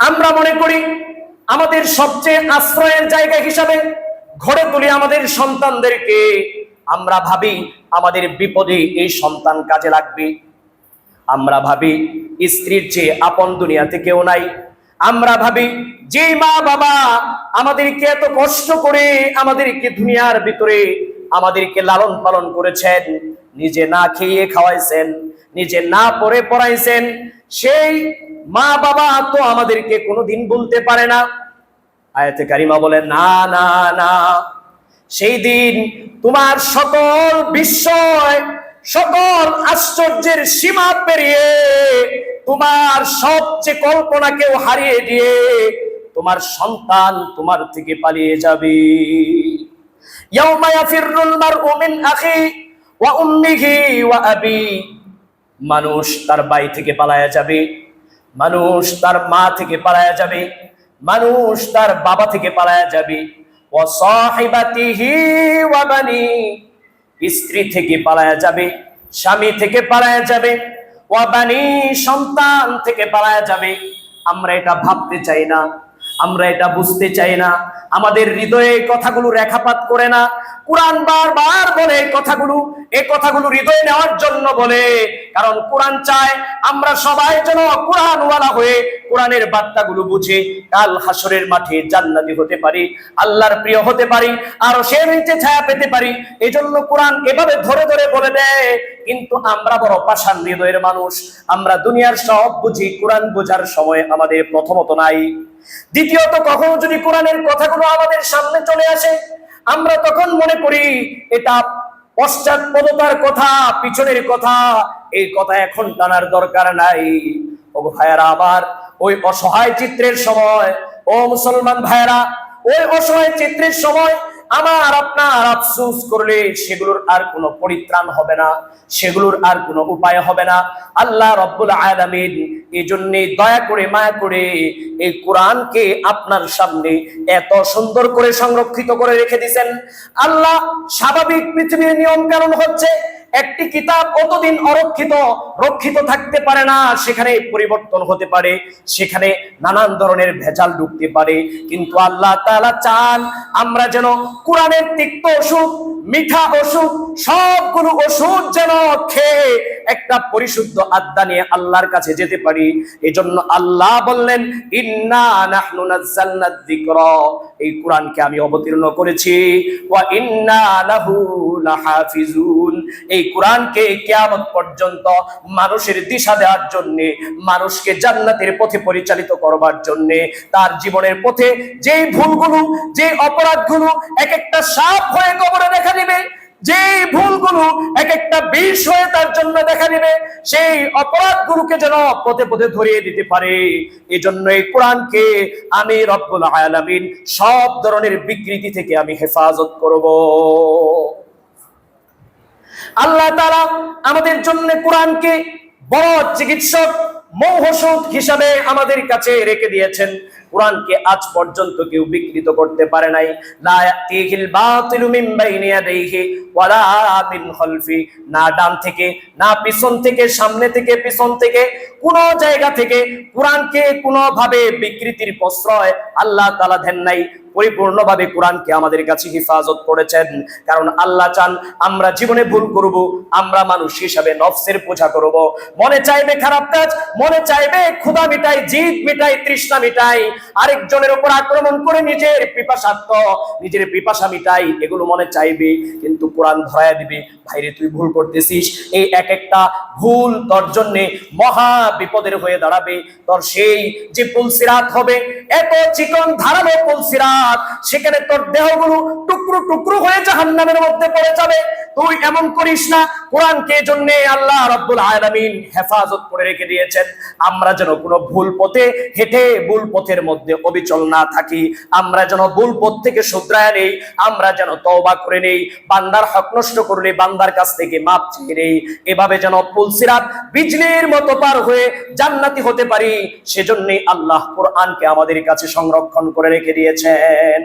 আমরা মনে করি আমাদের সবচেয়ে আশ্রয়ের জায়গা হিসাবে ঘরে তুলি আমাদের সন্তানদেরকে আমরা ভাবি আমাদের বিপদে এই সন্তান কাজে লাগবে। আমরা ভাবি স্ত্রীর চেয়ে আপন দুনিয়াতে কেউ নাই। আমরা ভাবি যে মা বাবা আমাদেরকে এত কষ্ট করে আমাদেরকে দুনিয়ার ভিতরে আমাদেরকে লালন পালন করেছেন, নিজে না খেয়ে খাওয়াইছেন, নিজে না পড়ে পড়াইছেন সেই মা বাবা তো আমাদেরকে কোনোদিন বলতে পারে না। আয়াতে কারিমা বলে না না না। সেই দিন তোমার সকল বিস্ময়, সকল আশ্চর্যের সীমা পেরিয়ে তোমার সবচেয়ে কল্পনাকেও হারিয়ে দিয়ে তোমার সন্তান তোমার থেকে পালিয়ে যাবে। ইয়াউমা ইয়াফিরুল মারউ মিন আখি ওয়া উম্মিহি ওয়া আবি। মানুষ তার বাই থেকে পালায়া যাবে। মানুষ তার মা থেকে পালায়া যাবে। মানুষ তার বাবা থেকে পালায়া যাবে। স্ত্রী থেকে পালায়া যাবে, স্বামী থেকে পালায়া যাবে, ওয়া বানি সন্তান থেকে পালায়া যাবে। আমরা এটা ভাবতে চাই না, আমরা এটা বুঝতে চাই না। আমাদের হৃদয়ে কথাগুলো রেখাপাত করে না। কোরআন বারবার বলে কথাগুলো এই কথাগুলো হৃদয়ে নেওয়ার জন্য বলে, কারণ কোরআন চায় আমরা সবাই যেন কোরআনওয়ালা হয়ে কোরআনের বার্তাগুলো বুঝে। কাল হাসরের মাঠে জান্নাতি হতে পারি, আল্লাহর প্রিয় হতে পারি, আর সে নিচে ছায়া পেতে পারি। এই জন্য কোরআন এভাবে ধরে ধরে বলে দেয়, কিন্তু আমরা বড় পাষাণ হৃদয়ের মানুষ। আমরা দুনিয়ার সব বুঝি, কোরআন বোঝার সময় আমাদের প্রথমত নাই। দ্বিতীয়ত, কখনো যদি কোরআনের কথাগুলো আমাদের সামনে চলে আসে, আমরা তখন মনে করি, এটা পশ্চাৎপদতার কথা, পিছনের কথা, এই কথা এখন টানার দরকার নাই। ও ভাইয়ারা, আবার ওই অসহায় চিত্রের সময়, ও মুসলমান ভাইয়ারা, ওই অসহায় চিত্রের সময় আমার আপনার আফসুস করলে সেগুলোর আর কোনো পরিত্রাণ হবে না, সেগুলোর আর কোনো উপায় হবে না। আল্লাহ রব্বুল আলামিন এই জন্য দয়া করে, মায়া করে এই কোরআনকে আপনার সামনে এত সুন্দর করে সংরক্ষিত করে রেখে দিয়েছেন। আল্লাহ স্বাভাবিক পৃথিবীর নিয়ম কারণ হচ্ছে একটি কিতাব কতদিন অরক্ষিত, রক্ষিত থাকতে পারে না, সেখানে পরিবর্তন হতে পারে, সেখানে নানান ধরনের ভেজাল ঢুকতে পারে। কিন্তু আল্লাহ তালা চান আমরা যেন কোরআনের তিক্ত অসুখ মিঠা অসুখ সবগুলো ওষুধ যেন খেয়ে একটা পরিশুদ্ধ আত্মা নিয়ে আল্লাহর কাছে যেতে পারি। এজন্য আল্লাহ বললেন, ইন্না এই কোরআনকে আমি অবতীর্ণ করেছি। এই কোরআনকে কিয়ামত পর্যন্ত মানুষের দিশা দেওয়ার জন্য, মানুষকে জান্নাতের পথে পরিচালিত করবার জন্য, তার জীবনের পথে যেই ভুলগুলো যে অপরাধগুলো এক একটা সাপ হয়ে কবরে দেখা দিবে। যে ভুলগুলো এক একটা বিষ হয়ে তার জন্য দেখা দিবে, সেই অপরাধগুলোকে যেন পথে পথে ধরিয়ে দিতে পারে। এই জন্য এই কোরআনকে আমি রব্বুল আলামিন সব ধরনের বিকৃতি থেকে আমি হেফাজত করব। আল্লাহ তাআলা আমাদের জন্য কোরআনকে বড় চিকিৎসক মৌহসুদ হিসাবে আমাদের কাছে রেখে দিয়েছেন। কোরআনকে আজ পর্যন্ত কেউ বিকৃত করতে পারে নাই। না ডান থেকে, না পিছন থেকে, সামনে থেকে, পিছন থেকে, কোন জায়গা থেকে কোরআনকে কোনোভাবে বিকৃতির প্রশ্রয় আল্লাহ তাআলা দেন নাই। পরিপূর্ণভাবে কোরআনকে আমাদের কাছে হিফাজত করেছেন। কারণ আল্লাহ চান আমরা জীবনে ভুল করব, আমরা মানুষ হিসাবে নফসের পূজা করব। মনে চাইবে খারাপ কাজ, মনে চাইবে ক্ষুধা মিটাই, জিদ মিটাই, তৃষ্ণা মিটাই। আরেকজনের উপর আক্রমণ করে নিজের পিপাসার্থ, নিজের পিপাসা মিটাই, এগুলো মনে চাইবে, কিন্তু কোরআন ধরায় দিবে। ভাইরে, তুই ভুল করতেছিস। এই এক একটা ভুল তোর জন্য মহা বিপদের হয়ে দাঁড়াবে। তোর সেই যে পুলসিরাত হবে, এত চিকন ধারালো পুলসিরাত সেখানে তোর দেহগুলো টুকরো টুকরো হয়ে জাহান্নামের মধ্যে পড়ে যাবে। তুই এমন করিস না, কোরআনকে জন্য আল্লাহ রব্বুল আলামিন হেফাজত করে রেখে দিয়েছেন। আমরা যেন কোনো ভুল পথে হেঁটে ভুল পথের মধ্যে অবিচল না থাকি। আমরা যেন ভুল পথ থেকে শুধরায় নেই, আমরা যেন তওবা করে নেই, বান্দার হক নষ্ট করলে বান্দার কাছ থেকে মাপ চেয়ে নেই। এভাবে যেন পুলসিরাত বিজলির মতো পার হয়ে জান্নাতি হতে পারি, সেজন্যই আল্লাহ কোরআনকে আমাদের কাছে সংরক্ষণ করে রেখে দিয়েছেন।